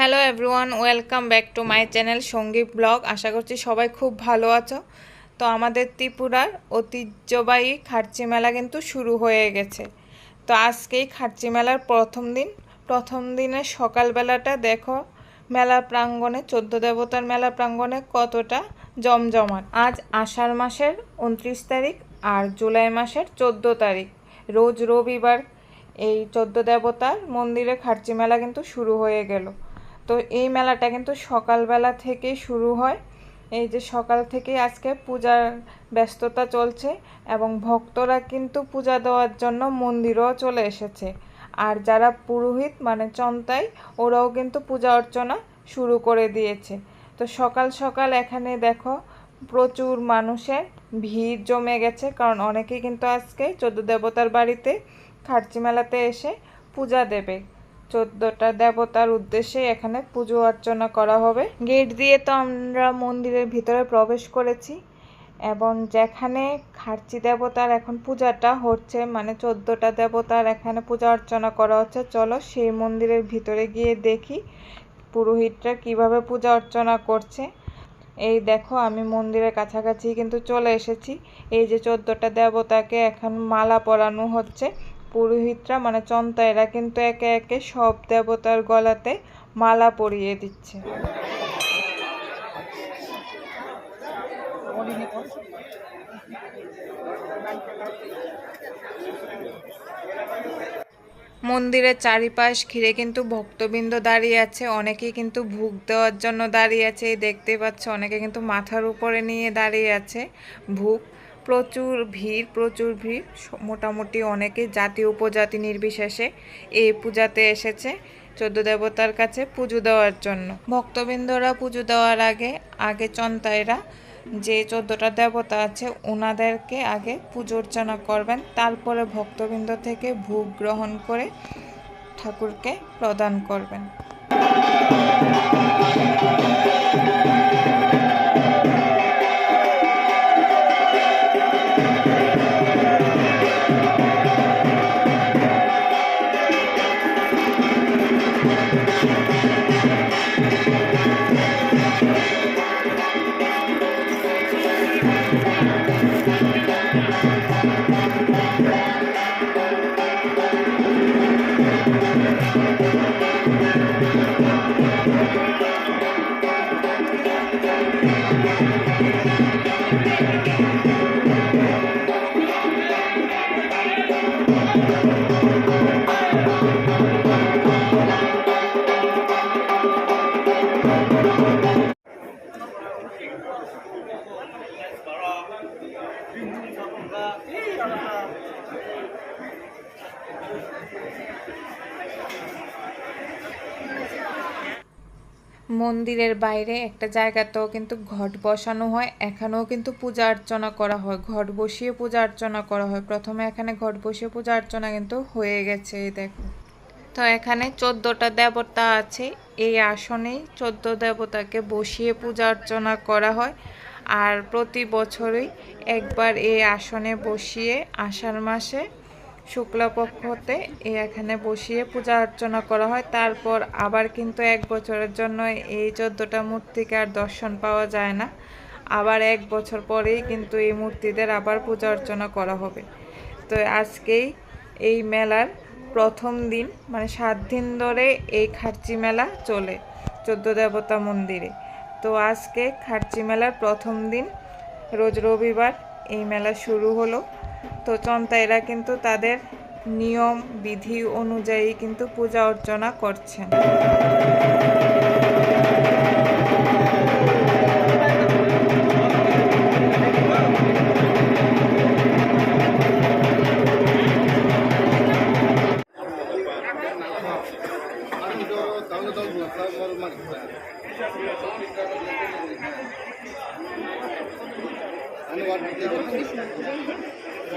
Hello everyone welcome back to my channel Sangeet vlog আশা করছি সবাই খুব ভালো আছো। তো আমাদের ত্রিপুরার ঐতিহ্যবাহী খার্চি মেলা কিন্তু শুরু হয়ে গেছে। তো আজকেই খার্চি মেলার প্রথম দিন। প্রথম দিনের সকালবেলাটা দেখো, মেলা প্রাঙ্গণে, চোদ্দ দেবতার মেলা প্রাঙ্গণে কতটা জমজমাট। আজ আষাঢ় মাসের উনত্রিশ তারিখ আর জুলাই মাসের চোদ্দ তারিখ। রোজ রবিবার এই চোদ্দ দেবতার মন্দিরে খার্চি মেলা কিন্তু শুরু হয়ে গেল। তো এই মেলাটা কিন্তু সকালবেলা থেকেই শুরু হয়। এই যে সকাল থেকে আজকে পূজার ব্যস্ততা চলছে এবং ভক্তরা কিন্তু পূজা দেওয়ার জন্য মন্দিরও চলে এসেছে। আর যারা পুরোহিত মানে চন্তাই, ওরাও কিন্তু পূজা অর্চনা শুরু করে দিয়েছে। তো সকাল সকাল এখানে দেখো প্রচুর মানুষের ভিড় জমে গেছে, কারণ অনেকেই কিন্তু আজকে চোদ্দ দেবতার বাড়িতে খার্চি মেলাতে এসে পূজা দেবে। চোদ্দটা দেবতার উদ্দেশ্যে এখানে পুজো অর্চনা করা হবে। গেট দিয়ে তো আমরা মন্দিরের ভিতরে প্রবেশ করেছি এবং যেখানে খার্চি দেবতার এখন পূজাটা হচ্ছে মানে চোদ্দটা দেবতার এখানে পূজা অর্চনা করা হচ্ছে, চলো সেই মন্দিরের ভিতরে গিয়ে দেখি পুরোহিতরা কীভাবে পূজা অর্চনা করছে। এই দেখো আমি মন্দিরের কাছাকাছি কিন্তু চলে এসেছি। এই যে চোদ্দটা দেবতাকে এখন মালা পরানো হচ্ছে। পুরোহিতরা মানে চন্তাইরা কিন্তু একে একে সব দেবতার গলাতে মালা পরিয়ে দিচ্ছে। মন্দিরের চারিপাশ ঘিরে কিন্তু ভক্তবৃন্দ দাঁড়িয়ে আছে। অনেকেই কিন্তু ভোগ দেওয়ার জন্য দাঁড়িয়ে আছে। দেখতে পাচ্ছ, অনেকে কিন্তু মাথার উপরে নিয়ে দাঁড়িয়ে আছে ভোগ। প্রচুর ভিড় প্রচুর ভিড়। মোটামুটি অনেকে জাতি, উপজাতি নির্বিশেষে এই পূজাতে এসেছে চোদ্দ দেবতার কাছে পুজো দেওয়ার জন্য। ভক্তবৃন্দরা পুজো দেওয়ার আগে আগে চন্তাইরা যে চোদ্দটা দেবতা আছে ওনাদেরকে আগে পুজো অর্চনা করবেন। তারপরে ভক্তবৃন্দ থেকে ভোগ গ্রহণ করে ঠাকুরকে প্রদান করবেন। মন্দিরের বাইরে একটা জায়গাতেও কিন্তু ঘট বসানো হয়, এখানেও কিন্তু পূজা অর্চনা করা হয়। ঘট বসিয়ে পূজা অর্চনা করা হয়। প্রথমে এখানে ঘট বসিয়ে পূজা অর্চনা কিন্তু হয়ে গেছে দেখো। তো এখানে চোদ্দটা দেবতা আছে। এই আসনেই চোদ্দ দেবতাকে বসিয়ে পূজা অর্চনা করা হয়। আর প্রতি বছরই একবার এই আসনে বসিয়ে আষাঢ় মাসে শুক্লাপক্ষতে এই এখানে বসিয়ে পূজা অর্চনা করা হয়। তারপর আবার কিন্তু এক বছরের জন্য এই চোদ্দোটা মূর্তিকে আর দর্শন পাওয়া যায় না। আবার এক বছর পরেই কিন্তু এই মূর্তিদের আবার পূজা অর্চনা করা হবে। তো আজকেই এই মেলার প্রথম দিন মানে সাত দিন ধরে এই খার্চি মেলা চলে, চোদ্দ দেবতা মন্দিরে। তো আজকে খার্চি মেলার প্রথম দিন, রোজ রবিবার এই মেলা শুরু হলো। তো চন্তাইরা কিন্তু তাদের নিয়ম বিধি অনুযায়ী কিন্তু পূজা অর্চনা করছেন।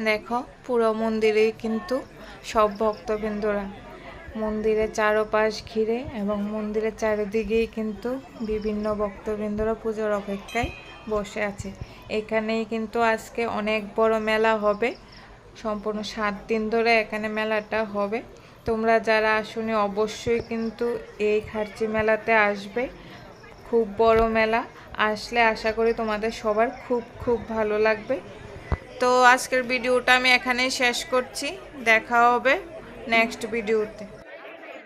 দেখো, পুরো মন্দিরেই কিন্তু সব ভক্তবৃন্দরা। মন্দিরের চারপাশ ঘিরে এবং মন্দিরের চারিদিকেই কিন্তু বিভিন্ন ভক্তবৃন্দরা পুজোর অপেক্ষায় বসে আছে। এখানেই কিন্তু আজকে অনেক বড় মেলা হবে। সম্পূর্ণ সাত দিন ধরে এখানে মেলাটা হবে। তোমরা যারা আসনি, অবশ্যই কিন্তু এই খার্চি মেলাতে আসবে। খুব বড় মেলা। আসলে আশা করি তোমাদের সবার খুব খুব ভালো লাগবে। তো আজকের ভিডিওটা আমি এখানেই শেষ করছি। দেখা হবে নেক্সট ভিডিওতে।